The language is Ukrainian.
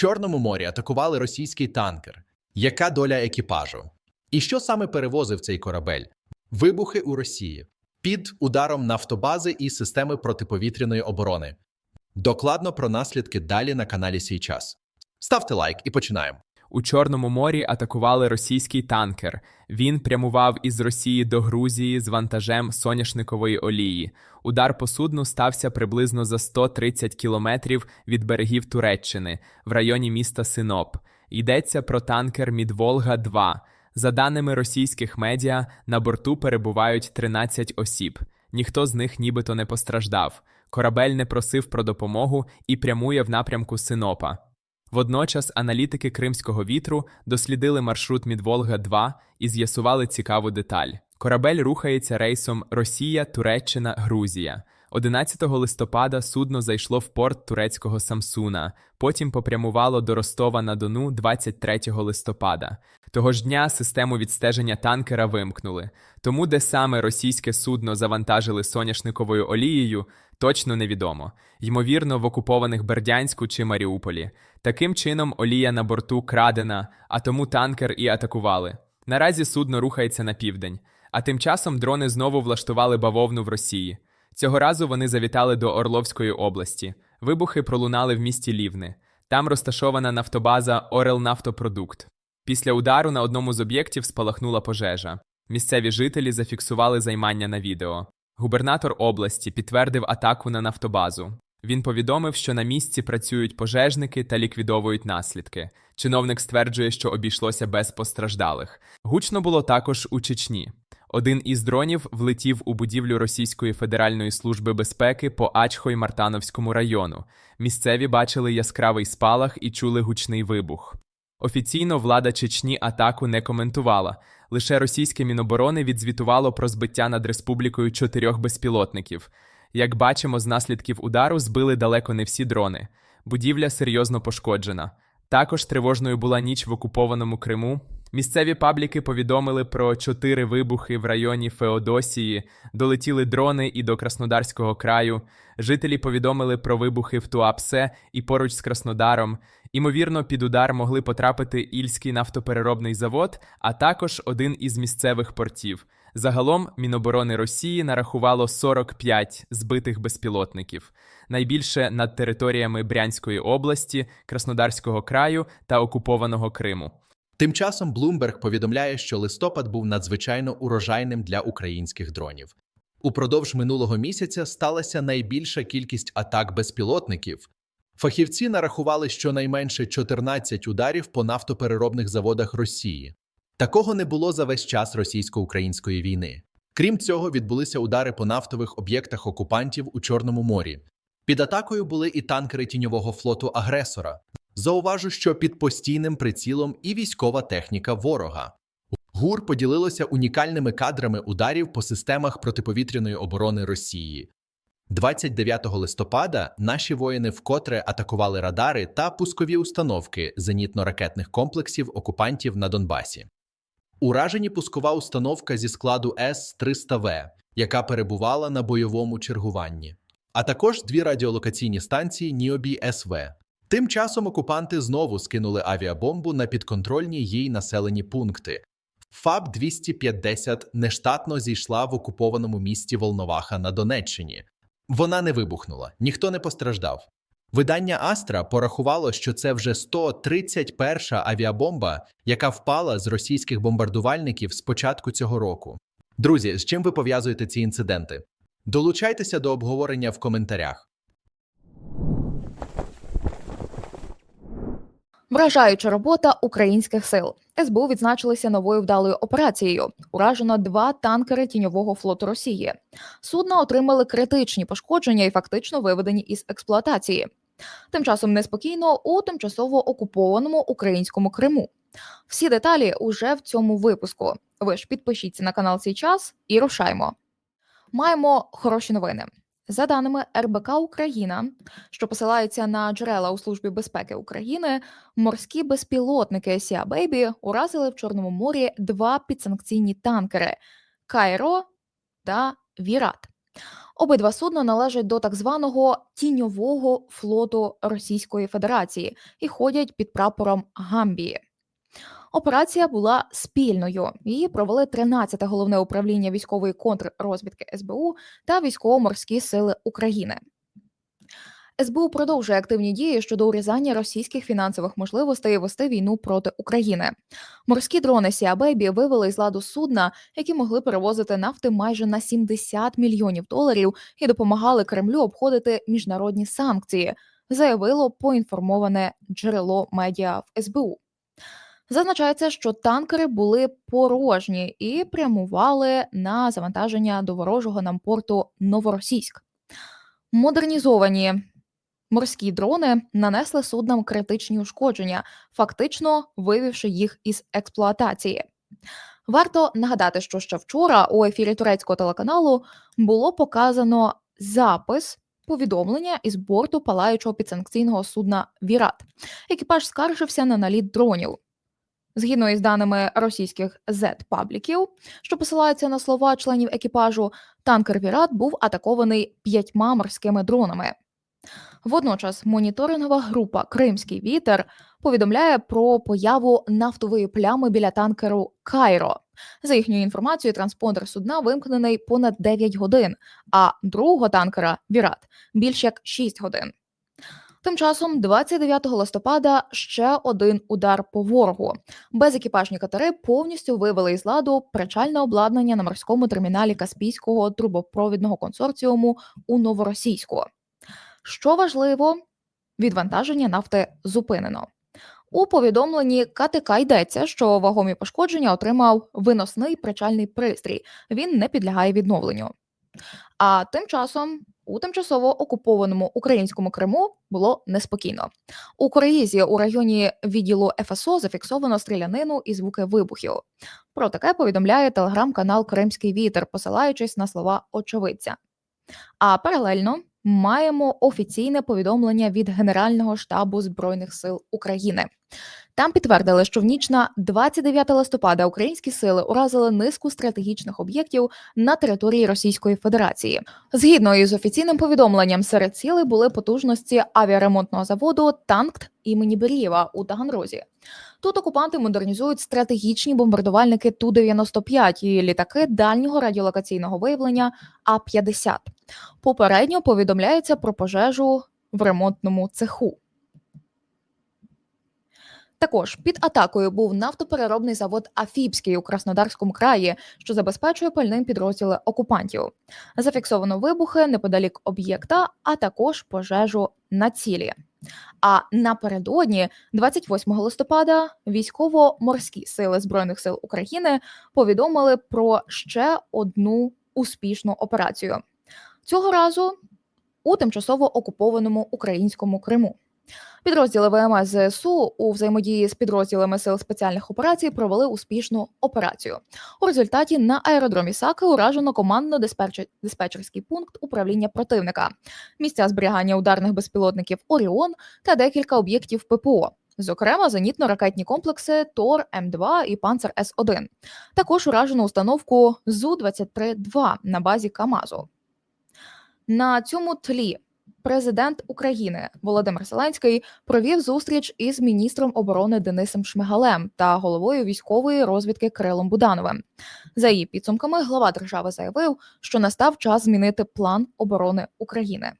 Чорному морі атакували російський танкер. Яка доля екіпажу? І що саме перевозив цей корабель? Вибухи у Росії під ударом нафтобази і системи протиповітряної оборони. Докладно про наслідки далі на каналі Сій час. Ставте лайк і починаємо. У Чорному морі атакували російський танкер. Він прямував із Росії до Грузії з вантажем соняшникової олії. Удар по судну стався приблизно за 130 кілометрів від берегів Туреччини в районі міста Синоп. Йдеться про танкер Мідволга-2. За даними російських медіа, на борту перебувають 13 осіб. Ніхто з них нібито не постраждав. Корабель не просив про допомогу і прямує в напрямку Синопа. Водночас аналітики Кримського вітру дослідили маршрут Мідволга-2 і з'ясували цікаву деталь. Корабель рухається рейсом Росія, Туреччина, Грузія. 11 листопада судно зайшло в порт турецького Самсуна, потім попрямувало до Ростова на Дону 23 листопада. Того ж дня систему відстеження танкера вимкнули. Тому де саме російське судно завантажили соняшниковою олією, точно невідомо. Ймовірно, в окупованих Бердянську чи Маріуполі. Таким чином, олія на борту крадена, а тому танкер і атакували. Наразі судно рухається на південь, а тим часом дрони знову влаштували бавовну в Росії. Цього разу вони завітали до Орловської області. Вибухи пролунали в місті Лівни. Там розташована нафтобаза Орелнафтопродукт. Після удару на одному з об'єктів спалахнула пожежа. Місцеві жителі зафіксували займання на відео. Губернатор області підтвердив атаку на нафтобазу. Він повідомив, що на місці працюють пожежники та ліквідовують наслідки. Чиновник стверджує, що обійшлося без постраждалих. Гучно було також у Чечні. Один із дронів влетів у будівлю Російської Федеральної служби безпеки по Ачхой-Мартановському району. Місцеві бачили яскравий спалах і чули гучний вибух. Офіційно влада Чечні атаку не коментувала. Лише російське міноборони відзвітувало про збиття над республікою чотирьох безпілотників. Як бачимо, з наслідків удару збили далеко не всі дрони. Будівля серйозно пошкоджена. Також тривожною була ніч в окупованому Криму. Місцеві пабліки повідомили про чотири вибухи в районі Феодосії, долетіли дрони і до Краснодарського краю. Жителі повідомили про вибухи в Туапсе і поруч з Краснодаром. Імовірно, під удар могли потрапити Ільський нафтопереробний завод, а також один із місцевих портів. Загалом Міноборони Росії нарахувало 45 збитих безпілотників, найбільше над територіями Брянської області, Краснодарського краю та окупованого Криму. Тим часом Bloomberg повідомляє, що листопад був надзвичайно урожайним для українських дронів. Упродовж минулого місяця сталася найбільша кількість атак безпілотників. Фахівці нарахували щонайменше 14 ударів по нафтопереробних заводах Росії. Такого не було за весь час російсько-української війни. Крім цього, відбулися удари по нафтових об'єктах окупантів у Чорному морі. Під атакою були і танкери тіньового флоту агресора. Зауважу, що під постійним прицілом і військова техніка ворога. ГУР поділилося унікальними кадрами ударів по системах протиповітряної оборони Росії. 29 листопада наші воїни вкотре атакували радари та пускові установки зенітно-ракетних комплексів окупантів на Донбасі. Уражені пускова установка зі складу С-300В, яка перебувала на бойовому чергуванні, а також дві радіолокаційні станції Ніобі СВ. Тим часом окупанти знову скинули авіабомбу на підконтрольні їй населені пункти. ФАБ 250 нештатно зійшла в окупованому місті Волноваха на Донеччині. Вона не вибухнула, ніхто не постраждав. Видання Астра порахувало, що це вже 131-ша авіабомба, яка впала з російських бомбардувальників з початку цього року. Друзі, з чим ви пов'язуєте ці інциденти? Долучайтеся до обговорення в коментарях. Вражаюча робота українських сил. СБУ відзначилися новою вдалою операцією. Уражено два танкери тіньового флоту Росії. Судна отримали критичні пошкодження і фактично виведені із експлуатації. Тим часом неспокійно у тимчасово окупованому українському Криму. Всі деталі уже в цьому випуску. Ви ж підпишіться на канал цей час і рушаймо. Маємо хороші новини. За даними РБК Україна, що посилається на джерела у Службі безпеки України, морські безпілотники Сіа Бейбі уразили в Чорному морі два підсанкційні танкери Кайро та Вірат. Обидва судна належать до так званого тіньового флоту Російської Федерації і ходять під прапором Гамбії. Операція була спільною. Її провели 13-те головне управління військової контррозвідки СБУ та військово-морські сили України. СБУ продовжує активні дії щодо урізання російських фінансових можливостей вести війну проти України. Морські дрони Сіабейбі вивели із ладу судна, які могли перевозити нафти майже на 70 мільйонів доларів і допомагали Кремлю обходити міжнародні санкції, заявило поінформоване джерело медіа в СБУ. Зазначається, що танкери були порожні і прямували на завантаження до ворожого нам порту Новоросійськ. Модернізовані морські дрони нанесли суднам критичні ушкодження, фактично вивівши їх із експлуатації. Варто нагадати, що ще вчора у ефірі турецького телеканалу було показано запис повідомлення із борту палаючого підсанкційного судна Вірат. Екіпаж скаржився на наліт дронів. Згідно із даними російських Z-пабліків, що посилаються на слова членів екіпажу, танкер Вірат був атакований п'ятьма морськими дронами. Водночас моніторингова група Кримський вітер повідомляє про появу нафтової плями біля танкеру Кайро. За їхньою інформацією, транспондер судна вимкнений понад 9 годин, а другого танкера Вірат більш як 6 годин. Тим часом, 29 листопада, ще один удар по ворогу. Безекіпажні катери повністю вивели із ладу причальне обладнання на морському терміналі Каспійського трубопровідного консорціуму у Новоросійську. Що важливо, відвантаження нафти зупинено. У повідомленні КТК йдеться, що вагомі пошкодження отримав виносний причальний пристрій. Він не підлягає відновленню. А тим часом у тимчасово окупованому українському Криму було неспокійно. У Кореїзі у районі відділу ФСО зафіксовано стрілянину і звуки вибухів. Про таке повідомляє телеграм-канал Кримський вітер, посилаючись на слова очевидця. А паралельно маємо офіційне повідомлення від Генерального штабу Збройних сил України. Там підтвердили, що в ніч на 29 листопада українські сили уразили низку стратегічних об'єктів на території Російської Федерації. Згідно із офіційним повідомленням, серед цілей були потужності авіаремонтного заводу Танкт імені Берієва у Таганрозі. Тут окупанти модернізують стратегічні бомбардувальники Ту-95 і літаки дальнього радіолокаційного виявлення А-50. Попередньо повідомляється про пожежу в ремонтному цеху. Також під атакою був нафтопереробний завод Афіпський у Краснодарському краї, що забезпечує пальним підрозділи окупантів. Зафіксовано вибухи неподалік об'єкта, а також пожежу на цілі. А напередодні, 28 листопада, військово-морські сили збройних сил України повідомили про ще одну успішну операцію. Цього разу у тимчасово окупованому українському Криму. Підрозділи ВМС ЗСУ у взаємодії з підрозділами сил спеціальних операцій провели успішну операцію. У результаті на аеродромі Саки уражено командно-диспетчерський пункт управління противника, місця зберігання ударних безпілотників Оріон та декілька об'єктів ППО. Зокрема, зенітно-ракетні комплекси Тор М2 і Панцер С1. Також уражено установку Зу-23-2 на базі Камазу. На цьому тлі президент України Володимир Зеленський провів зустріч із міністром оборони Денисом Шмигалем та головою військової розвідки Кирилом Будановим. За її підсумками, глава держави заявив, що настав час змінити план оборони України.